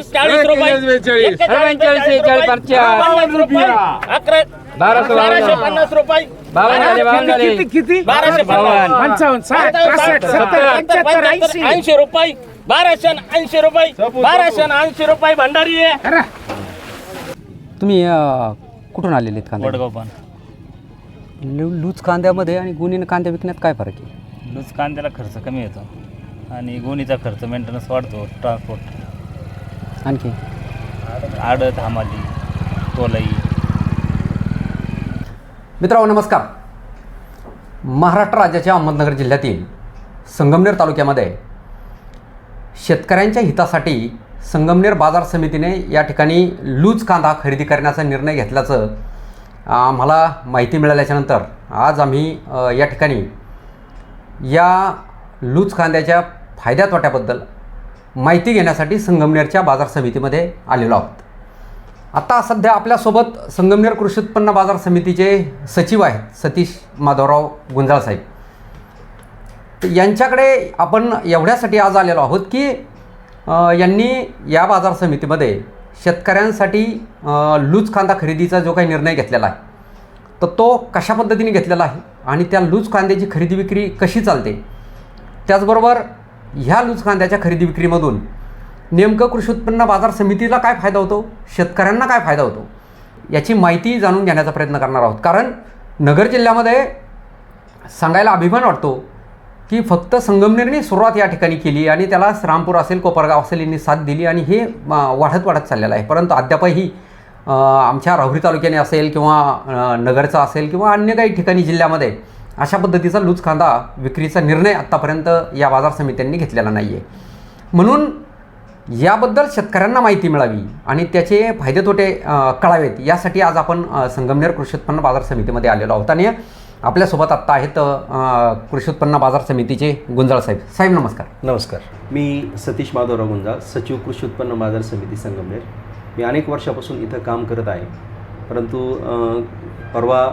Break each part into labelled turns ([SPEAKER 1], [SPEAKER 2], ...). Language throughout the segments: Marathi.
[SPEAKER 1] बेचाळीस
[SPEAKER 2] चाळीस रुपये.
[SPEAKER 1] बेचाळीस.
[SPEAKER 3] पंचेचाळीस, बेचाळीस, पंचावन्न.
[SPEAKER 1] पन्नास रुपये. अकरा
[SPEAKER 3] बाराशे
[SPEAKER 1] बाराशे
[SPEAKER 3] बावन्न.
[SPEAKER 1] पन्नास रुपये.
[SPEAKER 3] बावन्न झाले बावन्न झाले.
[SPEAKER 2] किती किती?
[SPEAKER 1] बाराशे
[SPEAKER 3] बावन्न.
[SPEAKER 2] पंचावन्न साठ पासष्ट सत्तर पंच्याहत्तर ऐंशी.
[SPEAKER 1] ऐंशी रुपये. बाराशे ऐंशी रुपये. बाराशे ऐंशी रुपये भंडारी आहे.
[SPEAKER 4] तुम्ही अ, कुठून आलेले आहेत कांदे?
[SPEAKER 5] वडगाव पण.
[SPEAKER 4] लू- लूज कांद्यामध्ये आणि गुन्हे कांद्या विकण्यात काय फरक आहे?
[SPEAKER 5] लूज कांद्याला खर्च कमी येतो. आणि गोणीचा खर्च मेंटेनन्स वाढतो ट्रान्सपोर्ट
[SPEAKER 4] आणखी?
[SPEAKER 5] आडत हमाली तोलाई.
[SPEAKER 4] मित्रांनो नमस्कार. महाराष्ट्र राज्याच्या अहमदनगर जिल्ह्यातील संगमनेर तालुक्यामध्ये शेतकऱ्यांच्या हितासाठी संगमनेर बाजार समितीने या ठिकाणी लूज कांदा खरेदी करण्याचा निर्णय घेतल्याचं आम्हाला माहिती मिळाल्याच्यानंतर आज आम्ही या ठिकाणी या लूज कांद्याच्या फायद्या तोट्याबद्दल माहिती घेण्यासाठी संगमनेरच्या बाजार समितीमध्ये आलेलो आहोत. आता सध्या आपल्यासोबत संगमनेर कृषी उत्पन्न बाजार समितीचे सचिव आहेत सतीश माधवराव गुंजाळ साहेब. तर यांच्याकडे आपण एवढ्यासाठी आज आलेलो आहोत की यांनी या बाजार समितीमध्ये शेतकऱ्यांसाठी लूज कांदा खरेदीचा जो काही निर्णय घेतलेला आहे तर तो कशा पद्धतीने घेतलेला आहे आणि त्या लूज कांद्याची खरेदी विक्री कशी चालते? त्याचबरोबर ह्या लूज कांद्याच्या खरेदी विक्रीमधून नेमकं कृषी उत्पन्न बाजार समितीला काय फायदा होतो? शेतकऱ्यांना काय फायदा होतो? याची माहिती जाणून घेण्याचा प्रयत्न करणार आहोत. कारण नगर जिल्ह्यामध्ये सांगायला अभिमान वाटतो की फक्त संगमनेरने सुरुवात या ठिकाणी केली आणि त्याला श्रामपूर असेल कोपरगाव असेल यांनी साथ दिली आणि हे वाढत वाढत चाललेलं आहे. परंतु अद्यापही आमच्या राहुरी तालुक्याने असेल किंवा नगरचं नगरचा असेल किंवा अन्य काही ठिकाणी जिल्ह्यामध्ये अशा पद्धतीचा लूज कांदा विक्रीचा निर्णय आत्तापर्यंत या बाजार समित्यांनी घेतलेला नाही आहे म्हणून याबद्दल शेतकऱ्यांना माहिती मिळावी आणि त्याचे फायदे तोटे कळावेत यासाठी आज आपण संगमनेर कृषी उत्पन्न बाजार समितीमध्ये आलेलो आहोत. आणि आपल्यासोबत आत्ता आहेत कृषी उत्पन्न बाजार समितीचे गुंजाळ साहेब. साहेब नमस्कार.
[SPEAKER 6] नमस्कार. मी सतीश माधवराव गुंजाळ सचिव कृषी उत्पन्न बाजार समिती संगमनेर. मी अनेक वर्षापासून इथं काम करत आहे. परंतु परवा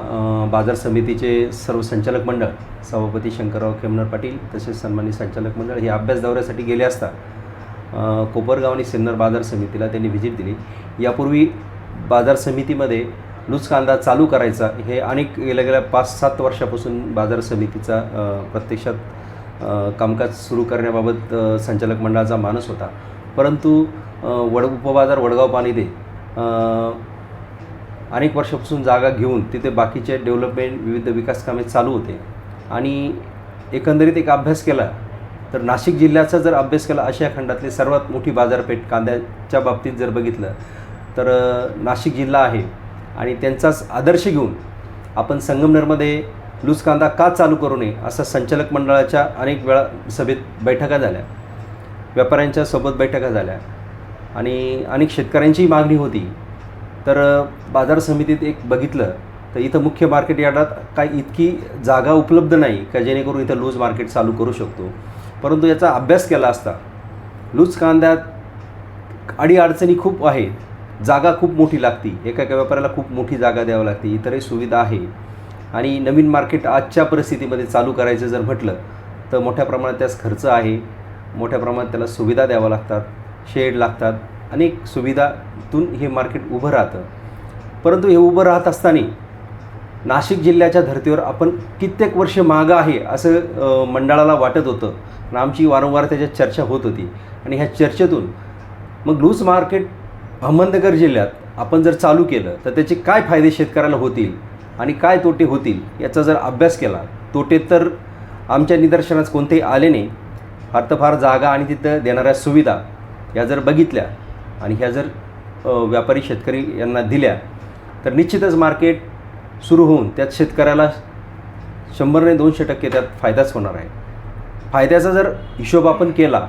[SPEAKER 6] बाजार समितीचे सर्व संचालक मंडळ सभापती शंकरराव खेमनर पाटील तसेच सन्मानित संचालक मंडळ हे अभ्यास दौऱ्यासाठी गेले असता कोपरगाव आणि सिन्नर बाजार समितीला त्यांनी व्हिजिट दिली. यापूर्वी बाजार समितीमध्ये लूज कांदा चालू करायचा हे अनेक गेल्या गेल्या पाच सात वर्षापासून बाजार समितीचा प्रत्यक्षात कामकाज सुरू करण्याबाबत संचालक मंडळाचा मानस होता. परंतु वड उपबाजार वडगाव पाणी दे अनेक वर्षापासून जागा घेऊन तिथे बाकीचे डेव्हलपमेंट विविध विकास कामे चालू होते. आणि एकंदरीत एक अभ्यास केला तर नाशिक जिल्ह्याचा जर अभ्यास केला आशिया खंडातली सर्वात मोठी बाजारपेठ कांद्याच्या बाबतीत जर बघितलं तर नाशिक जिल्हा आहे. आणि त्यांचाच आदर्श घेऊन आपण संगमनेरमध्ये लूज कांदा का चालू करू नये असं संचालक मंडळाच्या अनेक वेळा सभेत बैठका झाल्या. व्यापाऱ्यांच्या सोबत बैठका झाल्या. आणि अनेक शेतकऱ्यांचीही मागणी होती. तर बाजार समितीत एक बघितलं तर इथं मुख्य मार्केट यार्डात काय इतकी जागा उपलब्ध नाही का जेणेकरून इथं लूज मार्केट चालू करू शकतो. परंतु याचा अभ्यास केला असता लूज कांद्यात अडीअडचणी खूप आहेत. जागा खूप मोठी लागती. एका एका व्यापाऱ्याला खूप मोठी जागा द्यावी लागते. इतरही सुविधा आहे. आणि नवीन मार्केट आजच्या परिस्थितीमध्ये चालू करायचं जर म्हटलं तर मोठ्या प्रमाणात त्यास खर्च आहे. मोठ्या प्रमाणात त्याला सुविधा द्याव्या लागतात. शेड लागतात. अनेक सुविधातून हे मार्केट उभं राहतं. परंतु हे उभं राहत असताना नाशिक जिल्ह्याच्या धर्तीवर आपण कित्येक वर्ष मागं आहे असं मंडळाला वाटत होतं. आणि आमची वारंवार त्याच्यात चर्चा होत होती. आणि ह्या चर्चेतून मग लूज मार्केट अहमदनगर जिल्ह्यात आपण जर चालू केलं तर त्याचे काय फायदे शेतकऱ्याला होतील आणि काय तोटे होतील याचा जर अभ्यास केला तोटे तर आमच्या निदर्शनास कोणतेही आले नाही. फार तर फार जागा आणि तिथं देणाऱ्या सुविधा या जर बघितल्या आणि ह्या जर व्यापारी शेतकरी यांना दिल्या तर निश्चितच मार्केट सुरू होऊन त्यात शेतकऱ्याला शंभरने दोनशे टक्के त्यात फायदाच होणार आहे. फायद्याचा जर हिशोब आपण केला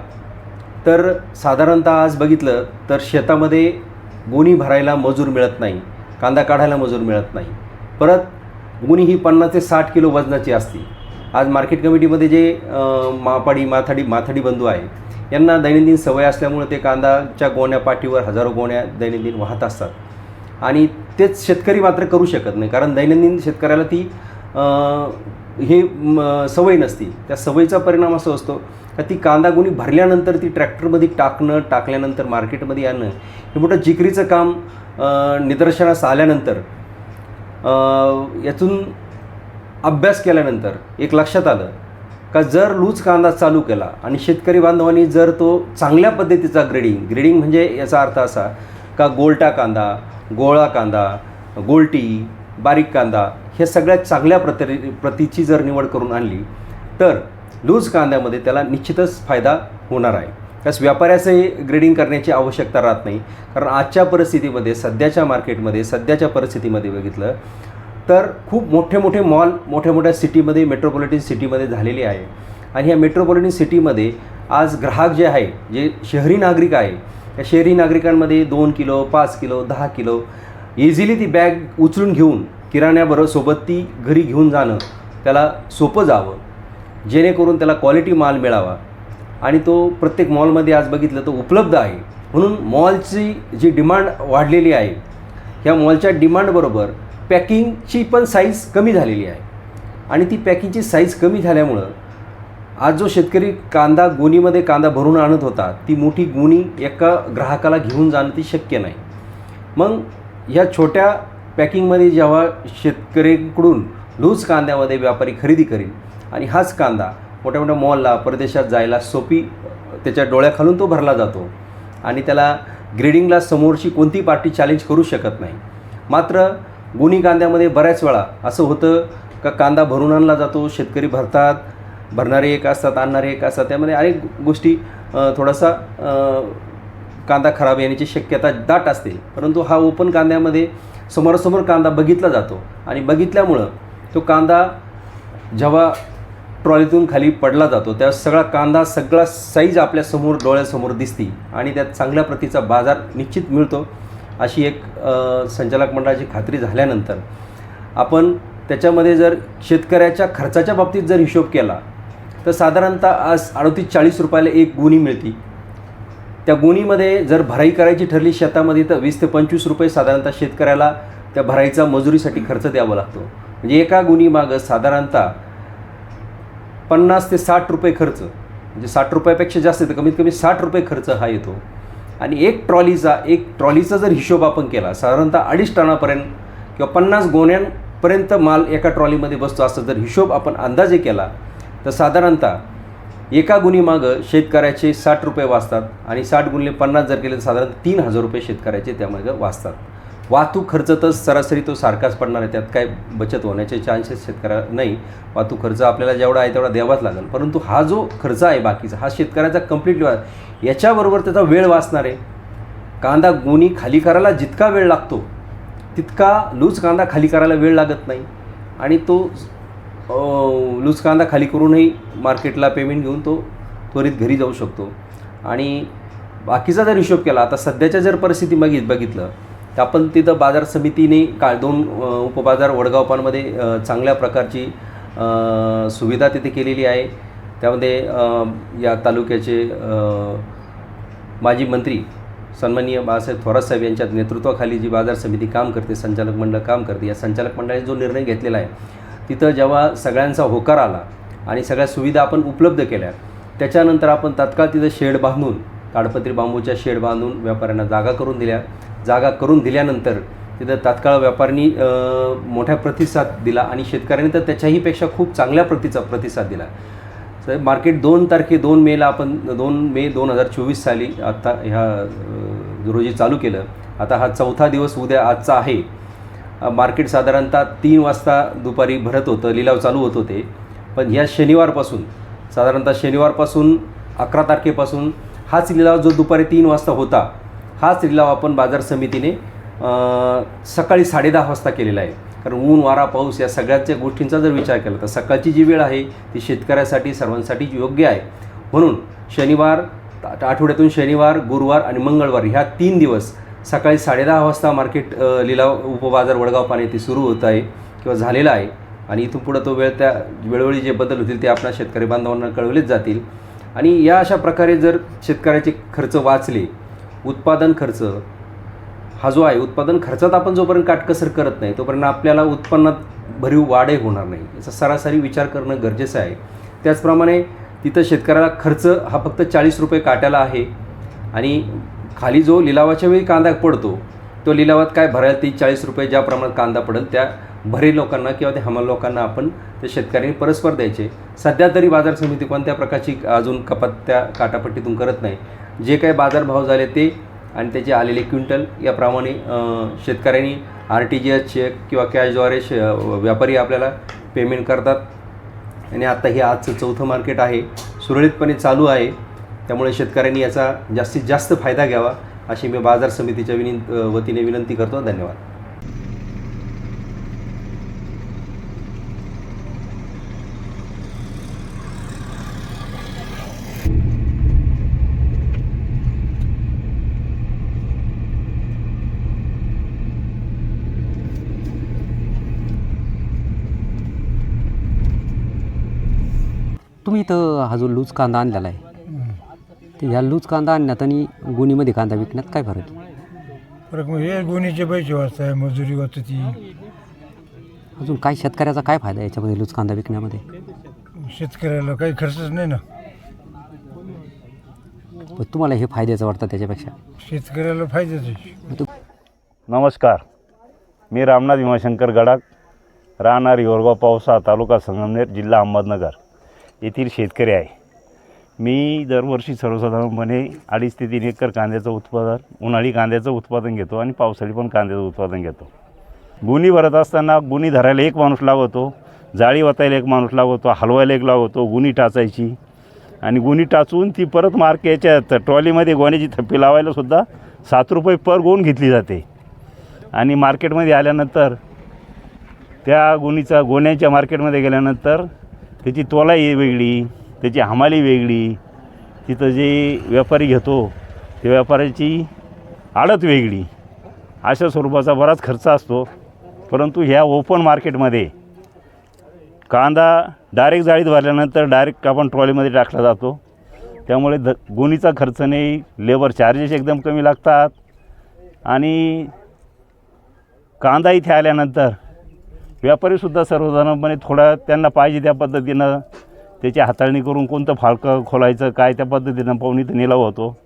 [SPEAKER 6] तर साधारणतः आज बघितलं तर शेतामध्ये गोणी भरायला मजूर मिळत नाही कांदा काढायला मजूर मिळत नाही. परत गुणी ही पन्नास ते साठ किलो वजनाची असते. आज मार्केट कमिटीमध्ये जे मापाडी माथाडी माथाडी बंधू आहेत यांना दैनंदिन सवय असल्यामुळे ते कांदाच्या गोण्या पाठीवर हजारो गोण्या दैनंदिन वाहत असतात. आणि तेच शेतकरी मात्र करू शकत नाही कारण दैनंदिन शेतकऱ्याला ती हे म, सवय नसती. त्या सवयीचा परिणाम असा असतो का ती कांदा गुणी भरल्यानंतर ती ट्रॅक्टरमध्ये टाकणं टाकल्यानंतर मार्केटमध्ये आणणं हे मोठं जिकरीचं काम निदर्शनास आल्यानंतर यातून अभ्यास केल्यानंतर एक लक्षात आलं का जर लूज कांदा चालू केला आणि शेतकरी बांधवांनी जर तो चांगल्या पद्धतीचा ग्रेडिंग ग्रेडिंग म्हणजे याचा अर्थ असा का गोलटा कांदा गोळा कांदा गोलटी बारीक कांदा हे सगळ्यात चांगल्या प्रति प्रतीची जर निवड करून आणली तर लूज कांद्यामध्ये त्याला निश्चितच फायदा होणार आहे. त्यास व्यापाऱ्याचंही ग्रेडिंग करण्याची आवश्यकता राहत नाही. कारण आजच्या परिस्थितीमध्ये सध्याच्या मार्केटमध्ये सध्याच्या परिस्थितीमध्ये बघितलं तर खूप मोठे मोठे मॉल मोठ्या मोठ्या सिटीमध्ये मेट्रोपॉलिटन सिटीमध्ये झालेले आहे. आणि ह्या मेट्रोपॉलिटन सिटीमध्ये आज ग्राहक जे आहे जे शहरी नागरिक आहे या शहरी नागरिकांमध्ये दोन किलो पाच किलो दहा किलो इझिली ती बॅग उचलून घेऊन किराण्याबरोबर सोबत ती घरी घेऊन जाणं त्याला सोपं जावं. जेणेकरून त्याला क्वालिटी माल मिळावा. आणि तो प्रत्येक मॉलमध्ये आज बघितलं तर उपलब्ध आहे. म्हणून मॉलची जी डिमांड वाढलेली आहे ह्या मॉलच्या डिमांडबरोबर पॅकिंगची पण साईज कमी झालेली आहे. आणि ती पॅकिंगची साईज कमी झाल्यामुळं आज जो शेतकरी कांदा गोणीमध्ये कांदा भरून आणत होता ती मोठी गुणी एका ग्राहकाला घेऊन जाणं ती शक्य नाही. मग ह्या छोट्या पॅकिंगमध्ये जेव्हा शेतकऱ्यांकडून लूज कांद्यामध्ये व्यापारी खरेदी करेल आणि हाच कांदा मोठ्या मोठ्या मॉलला परदेशात जायला सोपी त्याच्या डोळ्याखालून तो भरला जातो आणि त्याला ग्रेडिंगला समोरची कोणती पार्टी चॅलेंज करू शकत नाही. मात्र गुणी कांद्यामध्ये बऱ्याच वेळा असं होतं का कांदा भरून आणला जातो शेतकरी भरतात भरणारे एक असतात आणणारे एक असतात. त्यामध्ये अनेक गोष्टी थोडासा कांदा खराब येण्याची शक्यता दाट असते. परंतु हा ओपन कांद्यामध्ये समोरासमोर कांदा बघितला जातो आणि बघितल्यामुळं तो कांदा जेव्हा ट्रॉलीतून खाली पडला जातो त्या सगळा कांदा सगळा साईज आपल्यासमोर डोळ्यासमोर दिसती आणि त्यात चांगल्या प्रतीचा बाजार निश्चित मिळतो. अशी एक संचालक मंडळाची खात्री झाल्यानंतर आपण त्याच्यामध्ये जर शेतकऱ्याच्या खर्चाच्या बाबतीत जर हिशोब केला तर साधारणतः आज अडतीस चाळीस रुपयाला एक गुणी मिळती. त्या गुणीमध्ये जर भराई करायची ठरली शेतामध्ये तर वीस ते पंचवीस रुपये साधारणतः शेतकऱ्याला त्या भराईचा मजुरीसाठी खर्च द्यावा लागतो. म्हणजे एका गुणीमागं साधारणतः पन्नास ते साठ रुपये खर्च म्हणजे साठ रुपयापेक्षा जास्त येतं कमीत कमी साठ रुपये खर्च हा येतो. आणि एक ट्रॉलीचा एक ट्रॉलीचा जर हिशोब आपण केला साधारणतः अडीच टनापर्यंत किंवा पन्नास गोण्यांपर्यंत माल एका ट्रॉलीमध्ये बसतो असं जर हिशोब आपण अंदाजे केला तर साधारणतः एका गुणीमागं शेतकऱ्याचे साठ रुपये वाचतात आणि साठ गुणले पन्नास जर केले तर साधारण तीन हजार रुपये शेतकऱ्याचे त्यामागं वाचतात. वाहतूक खर्च तर सरासरी तो सारखाच पडणार आहे. त्यात काय बचत होण्याचे चान्सेस शेतकऱ्याला नाही. वाहतूक खर्च आपल्याला जेवढा आहे तेवढा द्यावाच लागेल. परंतु हा जो खर्च आहे बाकीचा हा शेतकऱ्याचा कम्प्लिटली याच्याबरोबर त्याचा वेळ वाचणार आहे. कांदा गुणी खाली करायला जितका वेळ लागतो तितका लूज कांदा खाली करायला वेळ लागत नाही. आणि तो लूज कांदा खाली करूनही मार्केटला पेमेंट घेऊन तो त्वरित घरी जाऊ शकतो. आणि बाकीचा जर हिशोब केला आता सध्याच्या जर परिस्थिती बघित बघितलं आपण तिथं बाजार समितीने का दोन उपबाजार वडगावपांमध्ये चांगल्या प्रकारची सुविधा तिथे केलेली आहे. त्यामध्ये या तालुक्याचे माजी मंत्री सन्माननीय बाळासाहेब थोरात साहेब यांच्या नेतृत्वाखाली जी बाजार समिती काम करते संचालक मंडळ काम करते या संचालक मंडळाने जो निर्णय घेतलेला आहे तिथं जेव्हा सगळ्यांचा होकार आला आणि सगळ्या सुविधा आपण उपलब्ध केल्या त्याच्यानंतर आपण तात्काळ तिथं शेड बांधून ताडपत्री बांबूच्या शेड बांधून व्यापाऱ्यांना जागा करून दिल्या. जागा करून दिल्यानंतर तिथं तात्काळ व्यापाऱ्यांनी मोठ्या प्रतिसाद दिला आणि शेतकऱ्यांनी तर त्याच्याहीपेक्षा खूप चांगल्या प्रतीचा प्रतिसाद दिला. तर मार्केट दोन तारखे दोन मेला आपण दोन मे दोन हजार चोवीस साली आत्ता ह्या रोजी चालू केलं. आता हा चौथा दिवस उद्या आजचा आहे. मार्केट साधारणतः तीन वाजता दुपारी भरत होतं लिलाव चालू होत होते. पण ह्या शनिवारपासून साधारणतः शनिवारपासून अकरा तारखेपासून हाच लिलाव जो दुपारी तीन वाजता होता हाच लिलाव आपण बाजार समितीने सकाळी साडेदहा वाजता केलेला आहे. कारण ऊन वारा पाऊस या सगळ्याच्या गोष्टींचा जर विचार केला तर सकाळची जी वेळ आहे ती शेतकऱ्यासाठी सर्वांसाठी योग्य आहे. म्हणून शनिवार आठवड्यातून शनिवार गुरुवार आणि मंगळवार ह्या तीन दिवस सकाळी साडेदहा वाजता मार्केट लिलाव उपबाजार वडगाव पाणी ते सुरू होत आहे किंवा झालेला आहे. आणि इथून पुढं तो वेळ त्या वेळोवेळी जे बदल होतील ते आपल्या शेतकरी बांधवांना कळवलेच जातील. आणि या अशा प्रकारे जर शेतकऱ्याचे खर्च वाचले उत्पादन खर्च. हा जो आहे उत्पादन खर्चात आपण जोपर्यंत काटकसर करत नाही तोपर्यंत आपल्याला उत्पन्नात भरीव वाढही होणार नाही. याचा सरासरी विचार करणं गरजेचं आहे. त्याचप्रमाणे तिथं शेतकऱ्याला खर्च हा फक्त चाळीस रुपये काट्याला आहे आणि खाली जो लिलावाच्या वेळी कांदा पडतो तो लिलावात काय भरायला ती चाळीस रुपये ज्या प्रमाणात कांदा पडेल त्या भरी लोकांना किंवा त्या हमाल लोकांना आपण ते शेतकऱ्यांनी परस्पर द्यायचे. सध्या तरी बाजार समिती कोणत्या प्रकारची अजून कपात त्या काटापट्टीतून करत नाही. जे काही बाजारभाव झाले ते आणि त्याचे आलेले क्विंटल याप्रमाणे शेतकऱ्यांनी R T G S cheque किंवा कॅशद्वारे शे व्यापारी आपल्याला पेमेंट करतात. आणि आत्ता हे आजचं चौथं मार्केट आहे. सुरळीतपणे चालू आहे. त्यामुळे शेतकऱ्यांनी याचा जास्तीत जास्त फायदा घ्यावा अशी मी बाजार समितीच्या विनि वतीने विनंती करतो. धन्यवाद.
[SPEAKER 4] तुम्ही इथं हा जो लूज कांदा आणलेला आहे तर ह्या लूज कांदा आणण्यात आणि गुणीमध्ये कांदा विकण्यात काय फरक आहे?
[SPEAKER 7] फरक हे गोणीचे पैसे वाचताय मजुरी वाचती
[SPEAKER 4] अजून काय शेतकऱ्याचा काय फायदा आहे याच्यामध्ये लूज कांदा विकण्यामध्ये?
[SPEAKER 7] शेतकऱ्याला काही खर्चच नाही ना.
[SPEAKER 4] पण तुम्हाला हे फायद्याचं वाटतं त्याच्यापेक्षा?
[SPEAKER 7] शेतकऱ्याला फायद्याच आहे.
[SPEAKER 8] नमस्कार. मी रामनाथ भीमाशंकर गडाख राहणार योरगाव पावसा तालुका संगमनेर जिल्हा अहमदनगर. येथील शेतकरी आहे. मी दरवर्षी सर्वसाधारणपणे अडीच ते तीन एकर कांद्याचं उत्पादन उन्हाळी कांद्याचं उत्पादन घेतो आणि पावसाळी पण कांद्याचं उत्पादन घेतो. गुणी भरत असताना गुणी धरायला एक माणूस लागवतो जाळी वतायला एक माणूस लागवतो हलवायला एक लागवतो गुणी टाचायची. आणि गुणी टाचून ती परत मार्क याच्यात ट्रॉलीमध्ये गोण्याची थप्पी लावायलासुद्धा सात रुपये पर गोण घेतली जाते. आणि मार्केटमध्ये आल्यानंतर त्या गुणीचा गोण्याच्या मार्केटमध्ये गेल्यानंतर त्याची तोलाई वेगळी त्याची हमाली वेगळी तिथं जे व्यापारी घेतो त्या व्यापाऱ्याची आडत वेगळी. अशा स्वरूपाचा बराच खर्च असतो. परंतु ह्या ओपन मार्केटमध्ये कांदा डायरेक्ट जाळीत भरल्यानंतर डायरेक्ट आपण ट्रॉलीमध्ये टाकला जातो. त्यामुळे ध गोणीचा खर्च नाही लेबर चार्जेस एकदम कमी लागतात. आणि कांदा इथे आल्यानंतर व्यापारीसुद्धा सर्वसाधारणपणे थोडा त्यांना पाहिजे त्या पद्धतीनं त्याची हाताळणी करून कोणतं फाळकं खोलायचं काय त्या पद्धतीनं पाहून इथं निलाव होतो.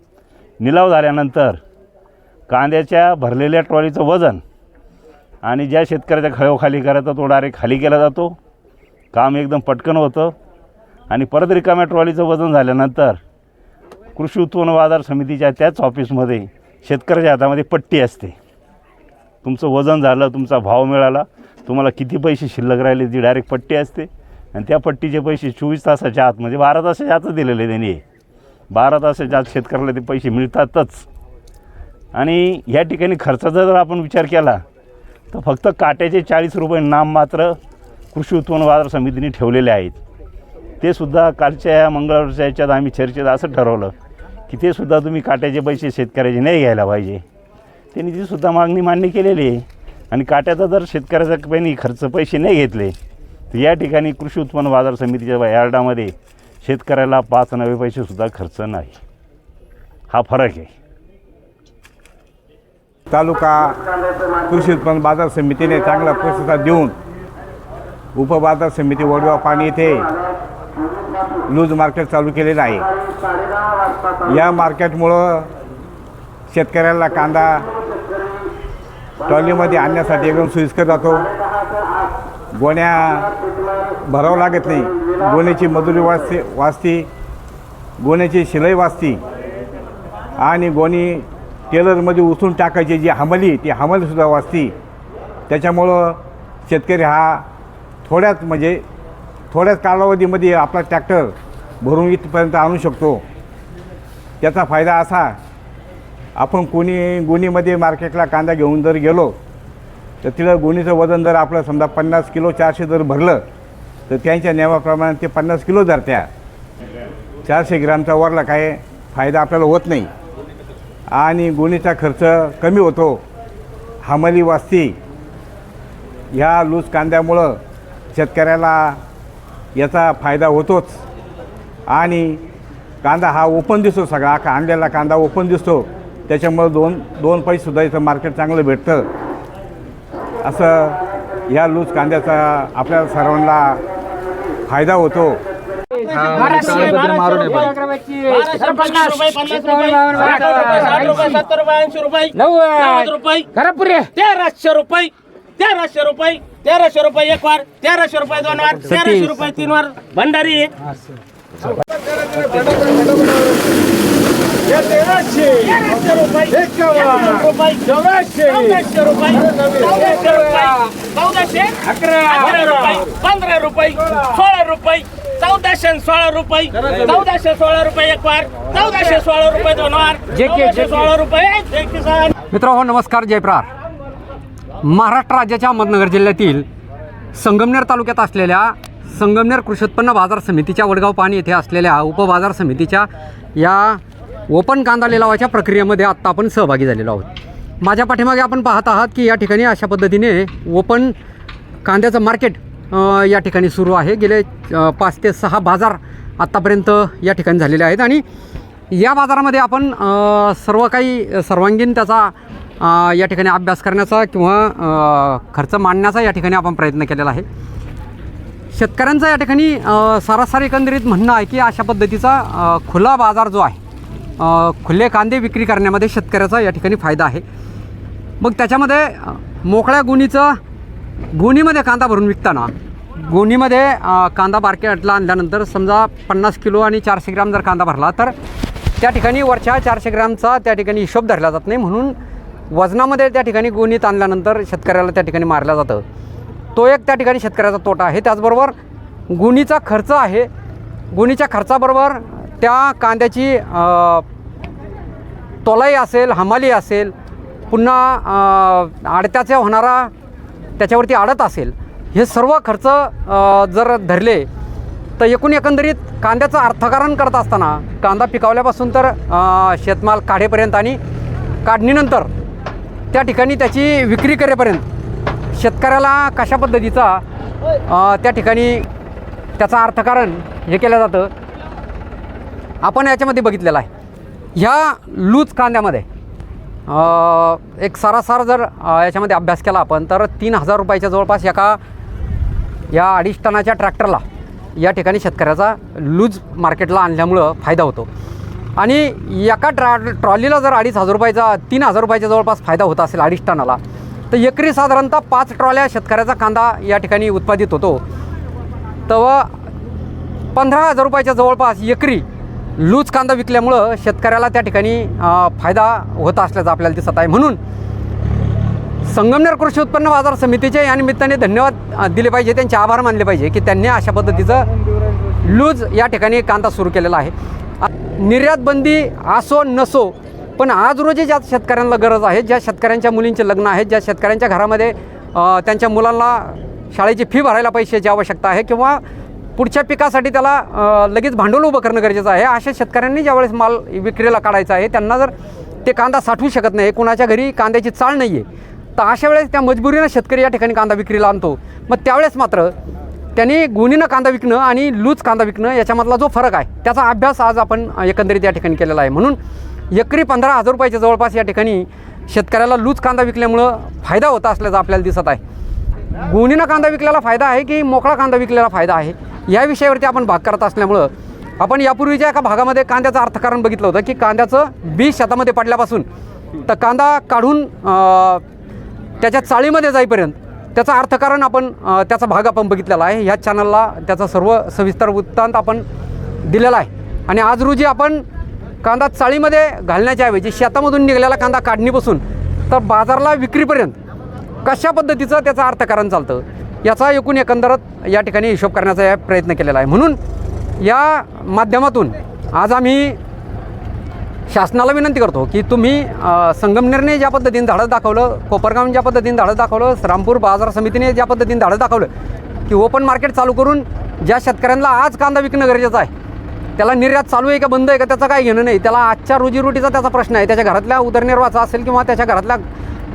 [SPEAKER 8] निलाव झाल्यानंतर कांद्याच्या भरलेल्या ट्रॉलीचं वजन आणि ज्या शेतकऱ्याच्या खळोखाली करायचा तो डायरेक्ट खाली केला जातो. काम एकदम पटकन होतं आणि परत रिकाम्या ट्रॉलीचं वजन झाल्यानंतर कृषी उत्पन्न बाजार समितीच्या त्याच ऑफिसमध्ये शेतकऱ्याच्या हातामध्ये पट्टी असते. तुमचं वजन झालं तुमचा भाव मिळाला तुम्हाला किती पैसे शिल्लक राहिले ती डायरेक्ट पट्टी असते. आणि त्या पट्टीचे पैसे चोवीस तासाच्या आत म्हणजे बारा तासाच्या आतच दिलेले त्यांनी. बारा तासाच्या आत शेतकऱ्याला ते पैसे मिळतातच. आणि ह्या ठिकाणी खर्चाचा जर आपण विचार केला तर फक्त काट्याचे चाळीस रुपये नाम मात्र कृषी उत्पन्न बाजार समितीने ठेवलेले आहेत. ते सुद्धा कालच्या या मंगळवारच्या याच्यात आम्ही चर्चेत असं ठरवलं की ते सुद्धा तुम्ही काट्याचे पैसे शेतकऱ्याचे नाही घ्यायला पाहिजे. त्यांनी ती सुद्धा मागणी मान्य केलेली आहे. आणि काट्याचा जर शेतकऱ्याचा काही खर्च पैसे नाही घेतले तर या ठिकाणी कृषी उत्पन्न बाजार समितीच्या यार्डामध्ये शेतकऱ्याला पाच नवे पैसेसुद्धा खर्च नाही. हा फरक आहे.
[SPEAKER 9] तालुका कृषी उत्पन्न बाजार समितीने चांगला प्रतिसाद देऊन उपबाजार समिती वडगाव पाणी येथे लूज मार्केट चालू केलेलं आहे. या मार्केटमुळं शेतकऱ्याला कांदा ट्रॉलीमध्ये आणण्यासाठी एकदम सोयीस्कर जातो. गोण्या भरावं लागत नाही. गोण्याची मजुरी वाचते वाचती. गोण्याची शिलाई वाचती. आणि गोणी टेलरमध्ये उचलून टाकायची जी हमली ती हमलीसुद्धा वाचती. त्याच्यामुळं शेतकरी हा थोड्याच म्हणजे थोड्याच कालावधीमध्ये आपला ट्रॅक्टर भरून इथपर्यंत आणू शकतो. त्याचा फायदा असा आपण कोणी गुणीमध्ये मार्केटला कांदा घेऊन जर गेलो तर तिला गुणीचं वजन जर आपलं समजा पन्नास किलो चारशे जर भरलं तर त्यांच्या नियमाप्रमाणे ते पन्नास किलो धरत्या. चारशे ग्रॅमचा वरला काय फायदा आपल्याला होत नाही. आणि गुणीचा खर्च कमी होतो. हमाली वाचती ह्या लूज कांद्यामुळं शेतकऱ्याला याचा फायदा होतोच. आणि कांदा हा ओपन दिसतो सगळा का आणलेला कांदा ओपन दिसतो. त्याच्यामुळं दोन दोन पैसेसुद्धा इथं मार्केट चांगलं भेटतं. असं ह्या लूज कांद्याचा आपल्या सर्वांना फायदा होतो.
[SPEAKER 1] तेराशे रुपये. तेराशे रुपये. तेराशे रुपये एक वार. तेराशे रुपये दोन वार. तेराशे रुपये तीन वार. भंडारी. तेराशे रुपये एकावन्न रुपये चौदाशे चौदाशे रुपये चौदाशे रुपये चौदाशे अकरा रुपये पंधरा रुपये सोळा रुपये चौदाशे सोळा रुपये चौदाशे सोळा रुपये एक वार चौदाशे सोळा रुपये दोन वार सोळा रुपये
[SPEAKER 4] मित्रांनो नमस्कार जयप्रार महाराष्ट्र राज्याच्या अहमदनगर जिल्ह्यातील संगमनेर तालुक्यात असलेल्या संगमनेर कृषी उत्पन्न बाजार समितीच्या वडगाव पाणी येथे असलेल्या उपबाजार समितीच्या या ओपन कांदा लिलावाच्या प्रक्रियेमध्ये आत्ता आपण सहभागी झालेलो आहोत. माझ्या पाठीमागे आपण पाहत आहात की या ठिकाणी अशा पद्धतीने ओपन कांद्याचं मार्केट या ठिकाणी सुरू आहे. गेले पाच ते सहा बाजार आत्तापर्यंत या ठिकाणी झालेले आहेत आणि या बाजारामध्ये आपण सर्व काही सर्वांगीण त्याचा या ठिकाणी अभ्यास करण्याचा किंवा खर्च मांडण्याचा या ठिकाणी आपण प्रयत्न केलेला आहे. शेतकऱ्यांचं या ठिकाणी सरासरी एकंदरीत म्हणणं आहे की अशा पद्धतीचा खुला बाजार जो आहे खुले कांदे विक्री करण्यामध्ये शेतकऱ्याचा या ठिकाणी फायदा आहे. मग त्याच्यामध्ये मोकळ्या गुणीचं गोणीमध्ये कांदा भरून विकताना गोणीमध्ये कांदा मार्केटला आणल्यानंतर समजा पन्नास किलो आणि चारशे ग्राम जर कांदा भरला तर त्या ठिकाणी वरच्या चारशे ग्रॅमचा त्या ठिकाणी हिशोब धरला जात नाही. म्हणून वजनामध्ये त्या ठिकाणी गुणीत आणल्यानंतर शेतकऱ्याला त्या ठिकाणी मारलं जातं. तो एक त्या ठिकाणी शेतकऱ्याचा तोटा आहे. त्याचबरोबर गुणीचा खर्च आहे. गुणीच्या खर्चाबरोबर त्या कांद्याची तोलाई असेल हमाली असेल पुन्हा आडत्याचा होणारा त्याच्यावरती आडत असेल हे सर्व खर्च जर धरले तर एकूण एकंदरीत कांद्याचं अर्थकारण करत असताना कांदा पिकवल्यापासून तर शेतमाल काढेपर्यंत आणि काढणीनंतर त्या ठिकाणी त्याची विक्री करेपर्यंत शेतकऱ्याला कशा पद्धतीचा त्या ठिकाणी त्याचं अर्थकारण हे केलं जातं आपण याच्यामध्ये बघितलेलं आहे. ह्या लूज कांद्यामध्ये एक सरासर जर याच्यामध्ये अभ्यास केला आपण तर तीन हजार रुपयाच्या जवळपास एका या अडीच टनाच्या ट्रॅक्टरला या ठिकाणी शेतकऱ्याचा लूज मार्केटला आणल्यामुळं फायदा होतो. आणि एका ट्रॅ ट्रॉलीला जर अडीच हजार रुपयाचा तीन हजार रुपयाच्या जवळपास फायदा होत असेल अडीच टनाला तर एकरी साधारणतः पाच ट्रॉल्या शेतकऱ्याचा कांदा या ठिकाणी उत्पादित होतो. तर पंधरा हजार रुपयाच्या जवळपास एकरी लूज कांदा विकल्यामुळं शेतकऱ्याला त्या ठिकाणी फायदा होत असल्याचं आपल्याला दिसत आहे. म्हणून संगमनेर कृषी उत्पन्न बाजार समितीचे या निमित्ताने धन्यवाद दिले पाहिजे त्यांचे आभार मानले पाहिजे की त्यांनी अशा पद्धतीचं लूज या ठिकाणी कांदा सुरू केलेला आहे. निर्यात बंदी असो नसो पण आज रोजी ज्या शेतकऱ्यांना गरज आहे ज्या शेतकऱ्यांच्या मुलींचे लग्न आहेत ज्या शेतकऱ्यांच्या घरामध्ये त्यांच्या मुलांना शाळेची फी भरायला पैशाची आवश्यकता आहे किंवा पुढच्या पिकासाठी त्याला लगेच भांडवल उभं करणं गरजेचं आहे. अशा शेतकऱ्यांनी ज्यावेळेस माल विक्रीला काढायचा आहे त्यांना जर ते कांदा साठवू शकत नाही कुणाच्या घरी कांद्याची चाळ नाही आहे तर अशा वेळेस त्या मजबुरीनं शेतकरी या ठिकाणी कांदा विक्रीला आणतो. मग त्यावेळेस मात्र त्यांनी गुणीनं कांदा विकणं आणि लूज कांदा विकणं याच्यामधला जो फरक आहे त्याचा अभ्यास आज आपण एकंदरीत या ठिकाणी केलेला आहे. म्हणून एकरी पंधरा हजार रुपयाच्या जवळपास या ठिकाणी शेतकऱ्याला लूज कांदा विकल्यामुळं फायदा होता असल्याचं आपल्याला दिसत आहे. गुणीनं कांदा विकलेला फायदा आहे की मोकळा कांदा विकलेला फायदा आहे? या विषयावरती आपण भाग करत असल्यामुळं आपण यापूर्वीच्या एका भागामध्ये कांद्याचं अर्थकारण बघितलं होतं की कांद्याचं बी शेतामध्ये पडल्यापासून तर कांदा काढून त्याच्या चाळीमध्ये जाईपर्यंत त्याचं अर्थकारण आपण त्याचा भाग आपण बघितलेला आहे. ह्या चॅनलला त्याचा सर्व सविस्तर वृत्तांत आपण दिलेला आहे. आणि आज रोजी आपण कांदा चाळीमध्ये घालण्याच्या ऐवजी शेतामधून निघालेला कांदा काढणीपासून तर बाजारला विक्रीपर्यंत कशा पद्धतीचं त्याचं अर्थकारण चालतं? याचा एकूण एकंदरत या ठिकाणी हिशोब करण्याचा प्रयत्न केलेला आहे. म्हणून या माध्यमातून आज आम्ही शासनाला विनंती करतो की तुम्ही संगमनेरने ज्या पद्धतीने धाडस दाखवलं कोपरगावने ज्या पद्धतीने धाडस दाखवलं रामपूर बाजार समितीने ज्या पद्धतीने धाडस दाखवलं की ओपन मार्केट चालू करून ज्या शेतकऱ्यांना आज कांदा विकणं गरजेचं आहे त्याला निर्यात चालू आहे का बंद आहे का त्याचं काही घेणं नाही. त्याला आजच्या रोजीरोटीचा त्याचा प्रश्न आहे. त्याच्या घरातल्या उदरनिर्वाहाचा असेल किंवा त्याच्या घरातल्या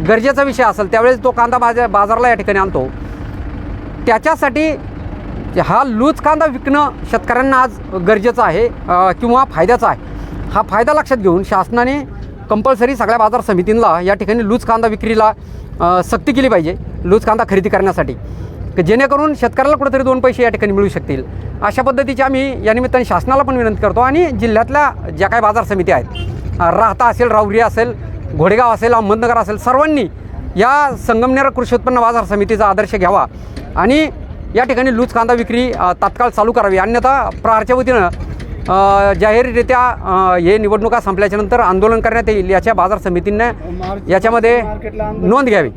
[SPEAKER 4] गरजेचा विषय असेल त्यावेळेस तो कांदा बाजा बाजारला या ठिकाणी आणतो. त्याच्यासाठी हा लूज कांदा विकणं शेतकऱ्यांना आज गरजेचं आहे किंवा फायद्याचा आहे. हा फायदा लक्षात घेऊन शासनाने कंपल्सरी सगळ्या बाजार समितींना या ठिकाणी लूज कांदा विक्रीला सक्ती केली पाहिजे लूज कांदा खरेदी करण्यासाठी. जेणेकरून शेतकऱ्याला कुठेतरी दोन पैसे या ठिकाणी मिळू शकतील. अशा पद्धतीची आम्ही या निमित्ताने शासनाला पण विनंती करतो आणि जिल्ह्यातल्या ज्या काही बाजार समिती आहेत राहता असेल राहुरी असेल घोडेगाव असेल अहमदनगर असेल सर्वांनी या संगमनेर कृषी उत्पन्न बाजार समितीचा आदर्श घ्यावा. आणि या ठिकाणी लूज कांदा विक्री तात्काळ चालू करावी. अन्यथा प्रहारच्या वतीनं जाहीररित्या हे निवडणुका संपल्याच्यानंतर आंदोलन करण्यात येईल याच्या बाजार समितींना याच्यामध्ये नोंद घ्यावी.